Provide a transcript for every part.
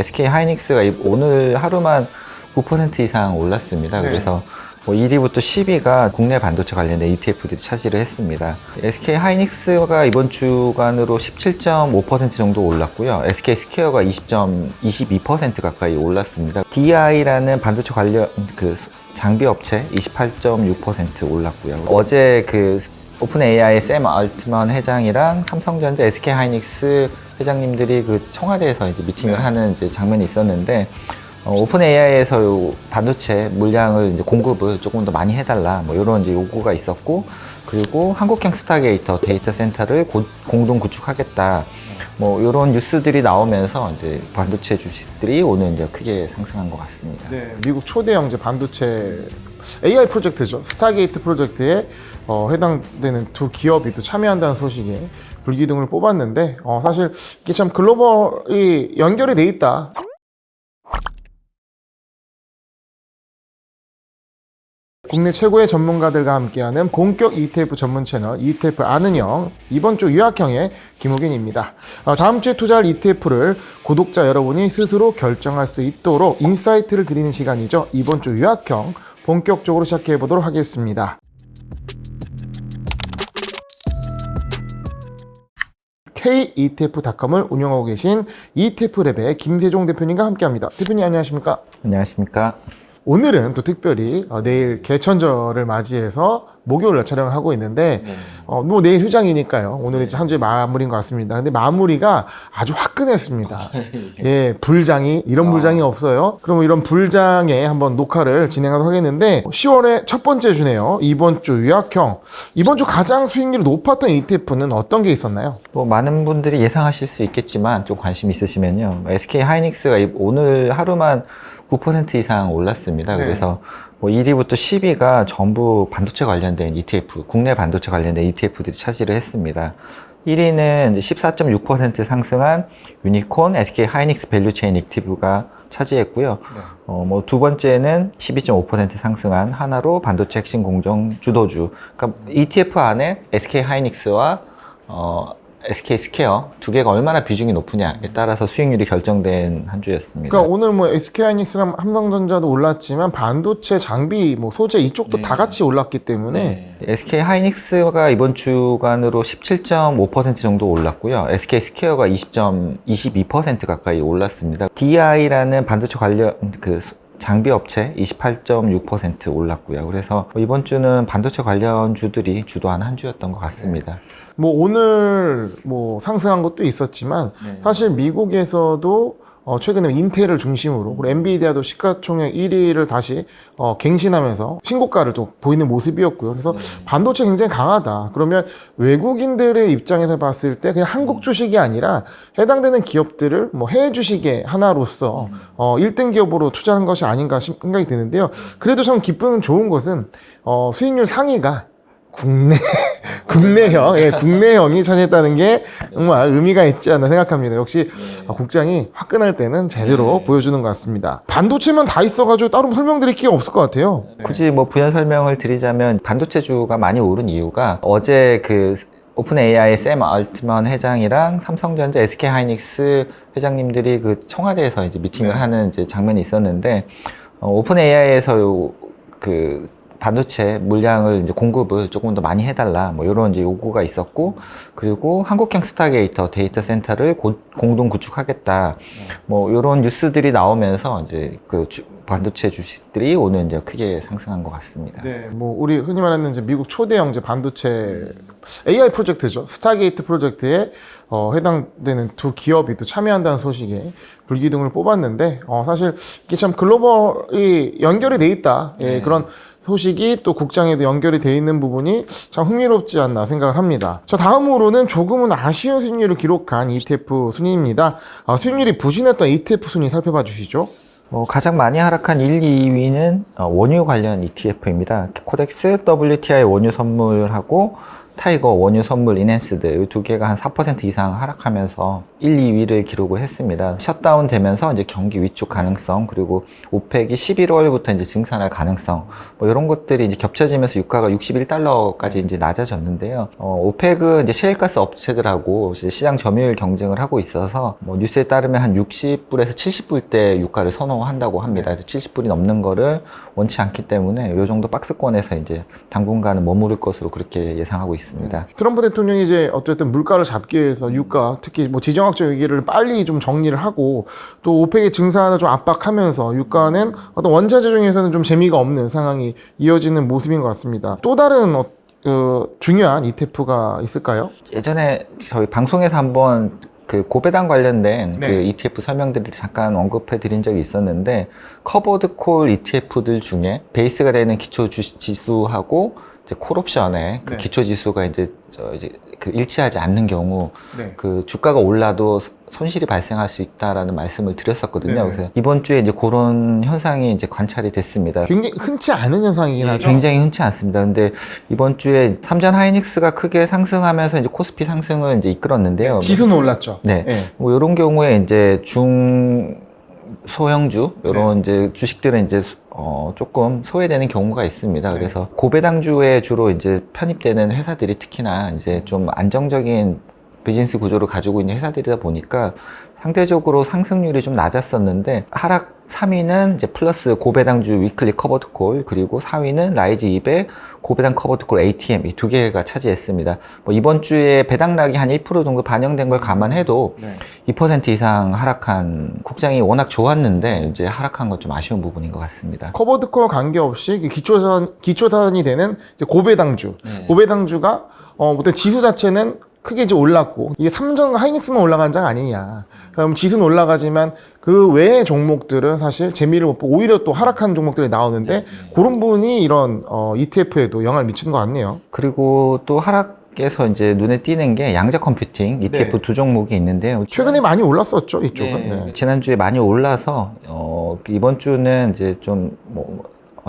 SK 하이닉스가 이- 오늘 하루만 9% 이상 올랐습니다. 네. 그래서 뭐 1위부터 10위가 국내 반도체 관련된 ETF들이 차지를 했습니다. SK 하이닉스가 이번 주간으로 17.5% 정도 올랐고요. SK 스퀘어가 20.22% 가까이 올랐습니다. DI라는 반도체 관련 그 장비 업체 28.6% 올랐고요. 어제 그 오픈 AI 샘 알트먼 회장이랑 삼성전자 SK 하이닉스 회장님들이 그 청와대에서 이제 미팅을 네. 하는 이제 장면이 있었는데 어, 오픈 AI에서 요 반도체 물량을 이제 공급을 조금 더 많이 해달라 뭐 이런 이제 요구가 있었고 그리고 한국형 스타게이터 데이터 센터를 고- 공동 구축하겠다 뭐 이런 뉴스들이 나오면서 이제 반도체 주식들이 오늘 이제 크게 상승한 것 같습니다. 네, 미국 초대 형제 반도체 AI 프로젝트죠. 스타게이트 프로젝트에 어, 해당되는 두 기업이 또 참여한다는 소식에 불기둥을 뽑았는데 어, 사실 이게 참 글로벌이 연결이 돼 있다. 국내 최고의 전문가들과 함께하는 본격 ETF 전문 채널 ETF 아는 형 이번 주 유학형의 김호균입니다. 어, 다음 주에 투자할 ETF를 구독자 여러분이 스스로 결정할 수 있도록 인사이트를 드리는 시간이죠. 이번 주 유학형 본격적으로 시작해 보도록 하겠습니다. KETF.com을 운영하고 계신 ETF랩의 김세종 대표님과 함께합니다. 대표님 안녕하십니까? 안녕하십니까? 오늘은 또 특별히 어, 내일 개천절을 맞이해서 목요일날 촬영을 하고 있는데 어, 뭐 내일 휴장이니까요. 오늘 이제 한 주의 마무리인 것 같습니다. 근데 마무리가 아주 화끈했습니다. 예, 불장이 이런 불장이 없어요. 그럼 이런 불장에 한번 녹화를 진행하도록 하겠는데 10월의 첫 번째 주네요. 이번 주 유학형 이번 주 가장 수익률이 높았던 ETF는 어떤 게 있었나요? 뭐 많은 분들이 예상하실 수 있겠지만 좀 관심 있으시면요. SK 하이닉스가 이- 오늘 하루만 9% 이상 올랐습니다. 네. 그래서 뭐 1위부터 10위가 전부 반도체 관련된 ETF, 국내 반도체 관련된 ETF들이 차지를 했습니다. 1위는 14.6% 상승한 유니콘 SK 하이닉스 밸류체인 액티브가 차지했고요. 어, 뭐 두 번째는 12.5% 상승한 하나로 반도체 핵심 공정 주도주. 그러니까 ETF 안에 SK 하이닉스와 어, SK 스퀘어 두 개가 얼마나 비중이 높으냐에 따라서 수익률이 결정된 한 주였습니다. 그러니까 오늘 뭐 SK하이닉스랑 삼성전자도 올랐지만 반도체 장비 뭐 소재 이쪽도 다 같이 올랐기 때문에 SK 하이닉스가 이번 주간으로 17.5% 정도 올랐고요. SK 스퀘어가 20.22% 가까이 올랐습니다. DI라는 반도체 관련 그 장비 업체 28.6% 올랐고요. 그래서 이번 주는 반도체 관련 주들이 주도한 한 주였던 것 같습니다. 뭐 오늘 뭐 상승한 것도 있었지만 사실 미국에서도 어 최근에 인텔을 중심으로 그리고 엔비디아도 시가총액 1위를 다시 어 갱신하면서 신고가를 또 보이는 모습이었고요. 그래서 반도체 굉장히 강하다. 그러면 외국인들의 입장에서 봤을 때 그냥 한국 주식이 아니라 해당되는 기업들을 뭐 해외 주식의 하나로서 어 1등 기업으로 투자하는 것이 아닌가 싶- 생각이 드는데요. 그래도 참 기쁜 좋은 것은 어 수익률 상위가 국내 국내형 예 국내형이 차지했다는 게 정말 의미가 있지 않나 생각합니다. 역시 어, 국장이 화끈할 때는 제대로 보여주는 것 같습니다. 반도체만 다 있어가지고 따로 설명드릴 게 없을 것 같아요. 굳이 뭐 부연 설명을 드리자면 반도체주가 많이 오른 이유가 어제 그 오픈 AI의 샘 알트먼 회장이랑 삼성전자 SK 하이닉스 회장님들이 그 청와대에서 이제 미팅을 하는 이제 장면이 있었는데 어, 오픈 AI에서 그 반도체 물량을 이제 공급을 조금 더 많이 해달라 뭐 이런 이제 요구가 있었고 그리고 한국형 스타게이터 데이터 센터를 고- 공동 구축하겠다 뭐 이런 뉴스들이 나오면서 이제 그 주- 반도체 주식들이 오늘 이제 크게 상승한 것 같습니다. 네, 뭐 우리 흔히 말하는 이제 미국 초대 형제 반도체 AI 프로젝트죠. 스타게이트 프로젝트에 어, 해당되는 두 기업이 또 참여한다는 소식에 불기둥을 뽑았는데 어, 사실 이게 참 글로벌이 연결이 돼 있다. 예, 그런 소식이 또 국장에도 연결이 돼 있는 부분이 참 흥미롭지 않나 생각을 합니다. 자, 다음으로는 조금은 아쉬운 수익률을 기록한 ETF 순위입니다. 아, 수익률이 부진했던 ETF 순위 살펴봐 주시죠. 어, 가장 많이 하락한 1, 2위는 어, 원유 관련 ETF입니다. 코덱스, WTI 원유 선물하고 타이거 원유 선물 인핸스드 이 두 개가 한 4% 이상 하락하면서 1, 2위를 기록을 했습니다. 셧다운 되면서 이제 경기 위축 가능성 그리고 오펙이 11월부터 이제 증산할 가능성 뭐 이런 것들이 이제 겹쳐지면서 유가가 61달러까지 이제 낮아졌는데요. 어, 오펙은 이제 셰일가스 업체들하고 이제 시장 점유율 경쟁을 하고 있어서 뭐 뉴스에 따르면 한 60불에서 70불대 유가를 선호한다고 합니다. 그래서 70불이 넘는 거를 원치 않기 때문에 이 정도 박스권에서 이제 당분간은 머무를 것으로 그렇게 예상하고 있습니다. 트럼프 대통령이 이제 어쨌든 물가를 잡기 위해서 유가 특히 뭐 지정 학적 위기를 빨리 좀 정리를 하고 또 오펙의 증산을 좀 압박하면서 유가는 어떤 원자재 중에서는 좀 재미가 없는 상황이 이어지는 모습인 것 같습니다. 또 다른 어, 어, 중요한 ETF가 있을까요? 예전에 저희 방송에서 한번 그 고배당 관련된 네. 그 ETF 설명들을 잠깐 언급해 드린 적이 있었는데 커버드 콜 ETF들 중에 베이스가 되는 기초 주- 지수하고 이제 콜옵션의 그 네. 기초 지수가 이제 저 이제 그 일치하지 않는 경우 네. 그 주가가 올라도 손실이 발생할 수 있다라는 말씀을 드렸었거든요. 네네. 그래서 이번 주에 이제 그런 현상이 이제 관찰이 됐습니다. 굉장히 흔치 않은 현상이긴 하죠. 굉장히 흔치 않습니다. 근데 이번 주에 삼전 하이닉스가 크게 상승하면서 이제 코스피 상승을 이제 이끌었는데요. 지수는 올랐죠. 네. 네. 뭐 이런 경우에 이제 중 소형주 이런 네. 이제 주식들은 이제 어 조금 소외되는 경우가 있습니다. 네. 그래서 고배당주에 주로 이제 편입되는 회사들이 특히나 이제 좀 안정적인 비즈니스 구조를 가지고 있는 회사들이다 보니까 상대적으로 상승률이 좀 낮았었는데 하락 3위는 이제 플러스 고배당주 위클리 커버드 콜 그리고 4위는 라이즈 200 고배당 커버드 콜 ATM 이 두 개가 차지했습니다. 뭐 이번 주에 배당락이 한 1% 정도 반영된 걸 감안해도 네. 2% 이상 하락한 국장이 워낙 좋았는데 이제 하락한 건 좀 아쉬운 부분인 것 같습니다. 커버드 콜 관계없이 기초자산, 기초자산이 되는 고배당주. 네. 고배당주가, 어, 어떤 지수 자체는 크게 이제 올랐고, 이게 삼성과 하이닉스만 올라간 장 아니냐. 그럼 지수는 올라가지만 그 외의 종목들은 사실 재미를 못 보고 오히려 또 하락한 종목들이 나오는데 그런 부분이 이런 어, ETF에도 영향을 미치는 것 같네요. 그리고 또 하락 에서 이제 눈에 띄는 게 양자 컴퓨팅 ETF 네. 두 종목이 있는데요. 최근에 많이 올랐었죠, 이쪽은. 네. 네. 지난주에 많이 올라서 어, 이번 주는 이제 좀뭐 어,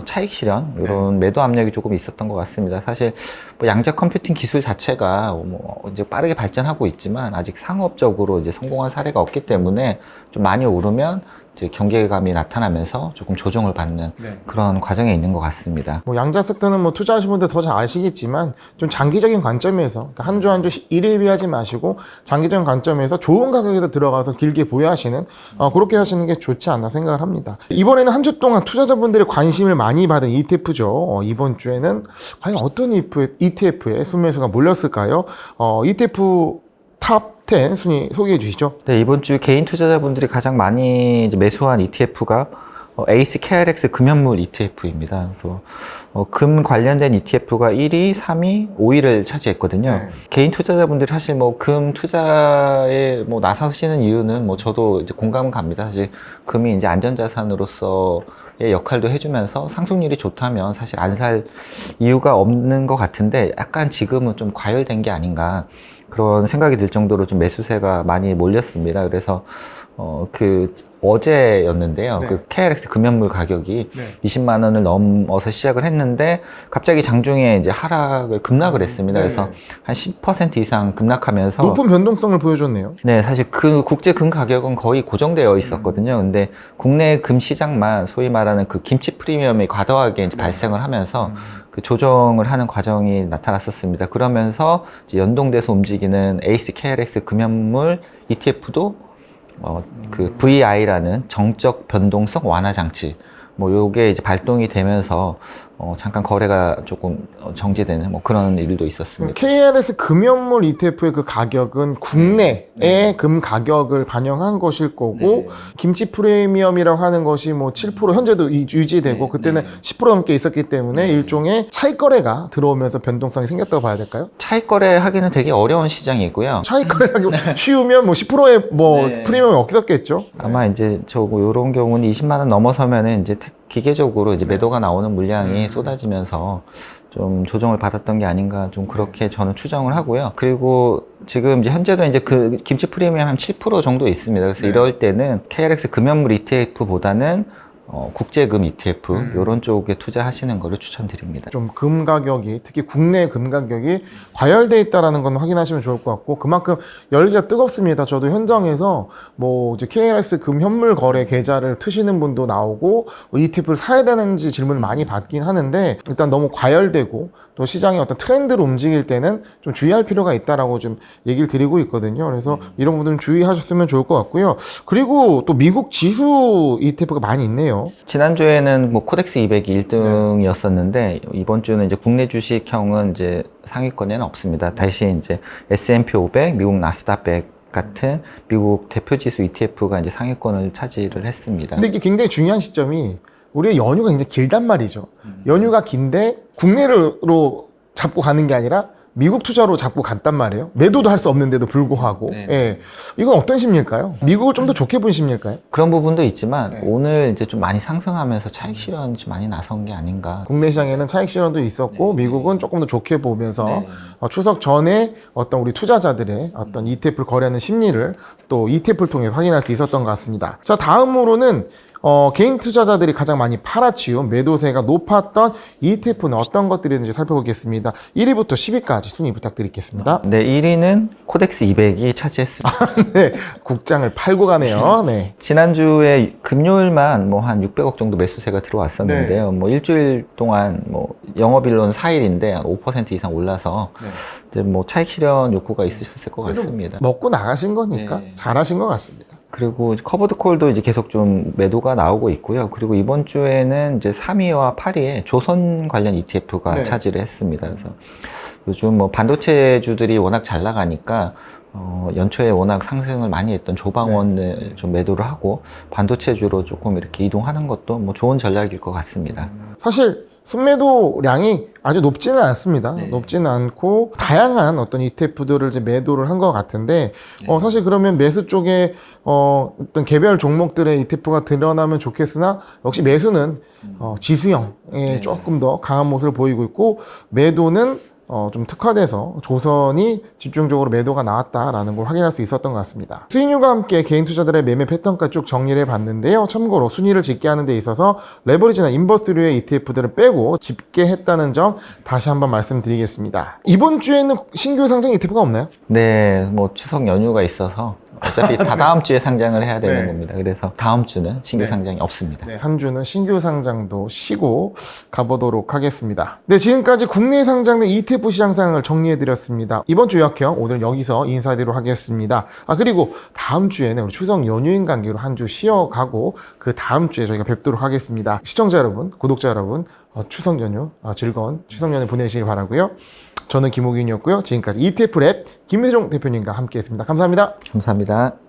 차익 실현 이런 매도 압력이 조금 있었던 것 같습니다. 사실 뭐 양자 컴퓨팅 기술 자체가 뭐 이제 빠르게 발전하고 있지만 아직 상업적으로 이제 성공한 사례가 없기 때문에 좀 많이 오르면 경계감이 나타나면서 조금 조정을 받는 네. 그런 과정에 있는 것 같습니다. 뭐 양자 섹터는 뭐 투자하신 분들 더 잘 아시겠지만 좀 장기적인 관점에서 한 주 한주 일일비하지 마시고 장기적인 관점에서 좋은 가격에서 들어가서 길게 보유하시는 어, 그렇게 하시는 게 좋지 않나 생각을 합니다. 이번에는 한 주 동안 투자자분들의 관심을 많이 받은 ETF죠. 어, 이번 주에는 과연 어떤 ETF에 순매수가 몰렸을까요? 어, ETF 탑 10 순위 소개해 주시죠. 네, 이번 주 개인 투자자분들이 가장 많이 매수한 ETF가 어, 에이스 KRX 금연물 ETF입니다. 그래서 어, 금 관련된 ETF가 1위, 3위, 5위를 차지했거든요. 네. 개인 투자자분들 사실 뭐 금 투자에 뭐 나서시는 이유는 뭐 저도 이제 공감은 갑니다. 사실 금이 이제 안전자산으로서의 역할도 해주면서 상승률이 좋다면 사실 안 살 이유가 없는 것 같은데 약간 지금은 좀 과열된 게 아닌가 그런 생각이 들 정도로 좀 매수세가 많이 몰렸습니다. 그래서 어 그 어제였는데요. 네. 그 KRX 금연물 가격이 네. 20만 원을 넘어서 시작을 했는데 갑자기 장중에 이제 하락을 급락을 했습니다. 네. 그래서 한 10% 이상 급락하면서 높은 변동성을 보여줬네요. 네, 사실 그 국제 금 가격은 거의 고정되어 있었거든요. 근데 국내 금 시장만 소위 말하는 그 김치 프리미엄이 과도하게 이제 발생을 하면서 그 조정을 하는 과정이 나타났었습니다. 그러면서 이제 연동돼서 움직이는 에이스 KRX 금연물 ETF도 어, 그 VI라는 정적 변동성 완화 장치. 뭐 요게 이제 발동이 되면서 어, 잠깐 거래가 조금 어, 정지되는 뭐 그런 일도 있었습니다. KRS 금연물 ETF의 그 가격은 국내의 금 가격을 반영한 것일 거고 김치 프리미엄이라고 하는 것이 뭐 7% 현재도 이- 유지되고 그때는 10% 넘게 있었기 때문에 일종의 차익 거래가 들어오면서 변동성이 생겼다고 봐야 될까요? 차익 거래 하기는 되게 어려운 시장이고요. 차익 거래하기 쉬우면 뭐 10%의 뭐 네. 프리미엄이 없었겠죠. 아마 이제 저뭐 이런 경우는 20만 원 넘어서면은 이제 태- 기계적으로 이제 매도가 나오는 물량이 쏟아지면서 좀 조정을 받았던 게 아닌가 좀 그렇게 저는 추정을 하고요. 그리고 지금 이제 현재도 이제 그 김치 프리미엄 한 7% 정도 있습니다. 그래서 이럴 때는 KRX 금연물 ETF보다는 어, 국제금 ETF 음. 이런 쪽에 투자하시는 거를 추천드립니다. 좀 금 가격이 특히 국내 금 가격이 과열돼 있다라는 건 확인하시면 좋을 것 같고 그만큼 열기가 뜨겁습니다. 저도 현장에서 뭐 이제 KLS 금 현물 거래 계좌를 트시는 분도 나오고 뭐 ETF를 사야 되는지 질문을 많이 받긴 하는데 일단 너무 과열되고 또 시장의 어떤 트렌드로 움직일 때는 좀 주의할 필요가 있다라고 좀 얘기를 드리고 있거든요. 그래서 이런 부분 주의하셨으면 좋을 것 같고요. 그리고 또 미국 지수 ETF가 많이 있네요. 지난주에는 뭐 코덱스 200이 1등이었었는데 이번 주는 이제 국내 주식형은 이제 상위권에는 없습니다. 다시 이제 S&P 500, 미국 나스닥 100 같은 미국 대표 지수 ETF가 이제 상위권을 차지를 했습니다. 근데 이게 굉장히 중요한 시점이 우리의 연휴가 굉장히 길단 말이죠. 연휴가 긴데 국내로 잡고 가는 게 아니라 미국 투자로 잡고 갔단 말이에요. 매도도 할 수 없는데도 불구하고. 네. 예. 이건 어떤 심리일까요? 미국을 좀 더 좋게 본 심리일까요? 그런 부분도 있지만 네. 오늘 이제 좀 많이 상승하면서 차익 실현이 좀 많이 나선 게 아닌가. 국내 시장에는 차익 실현도 있었고 미국은 조금 더 좋게 보면서 네. 어, 추석 전에 어떤 우리 투자자들의 어떤 ETF를 거래하는 심리를 또 ETF를 통해 확인할 수 있었던 것 같습니다. 자 다음으로는 어, 개인 투자자들이 가장 많이 팔아치운 매도세가 높았던 ETF는 어떤 것들이 있는지 살펴보겠습니다. 1위부터 10위까지 순위 부탁드리겠습니다. 네, 1위는 코덱스 200이 차지했습니다. 네, 국장을 팔고 가네요. 네. 지난주에 금요일만 뭐 한 600억 정도 매수세가 들어왔었는데요. 뭐 일주일 동안 뭐 영업일로는 4일인데 한5% 이상 올라서 이제 뭐 차익 실현 욕구가 있으셨을 것 같습니다. 먹고 나가신 거니까 네. 잘하신 것 같습니다. 그리고 커버드 콜도 이제 계속 좀 매도가 나오고 있고요. 그리고 이번 주에는 이제 3위와 8위에 조선 관련 ETF가 네. 차지를 했습니다. 그래서 요즘 뭐 반도체 주들이 워낙 잘 나가니까 어, 연초에 워낙 상승을 많이 했던 조방원을 네. 좀 매도를 하고 반도체 주로 조금 이렇게 이동하는 것도 뭐 좋은 전략일 것 같습니다. 사실 순매도량이 아주 높지는 않습니다. 높지는 않고 다양한 어떤 ETF들을 이제 매도를 한 것 같은데 어, 사실 그러면 매수 쪽에 어, 어떤 개별 종목들의 ETF가 드러나면 좋겠으나 역시 매수는 어, 지수형에 조금 더 강한 모습을 보이고 있고 매도는 어, 좀 특화돼서 조선이 집중적으로 매도가 나왔다라는 걸 확인할 수 있었던 것 같습니다. 수익률과 함께 개인 투자들의 매매 패턴까지 쭉 정리를 해봤는데요. 참고로 순위를 짓게 하는 데 있어서 레버리지나 인버스류의 ETF들을 빼고 집계했다는 점 다시 한번 말씀드리겠습니다. 이번 주에는 신규 상장 ETF가 없나요? 네, 뭐 추석 연휴가 있어서 어차피 다 다음 주에 상장을 해야 되는 네. 겁니다. 그래서 다음 주는 신규 네. 상장이 없습니다. 네, 한 주는 신규 상장도 쉬고 가보도록 하겠습니다. 네, 지금까지 국내 상장된 ETF 시장 상황을 정리해드렸습니다. 이번 주 요약형 오늘 여기서 인사드리도록 하겠습니다. 아, 그리고 다음 주에는 우리 추석 연휴인 관계로 한 주 쉬어가고 그 다음 주에 저희가 뵙도록 하겠습니다. 시청자 여러분, 구독자 여러분, 어, 추석 연휴 어, 즐거운 추석 연휴 보내시길 바라고요. 저는 김호균이었고요. 지금까지 ETF 랩 김미정 대표님과 함께했습니다. 감사합니다. 감사합니다.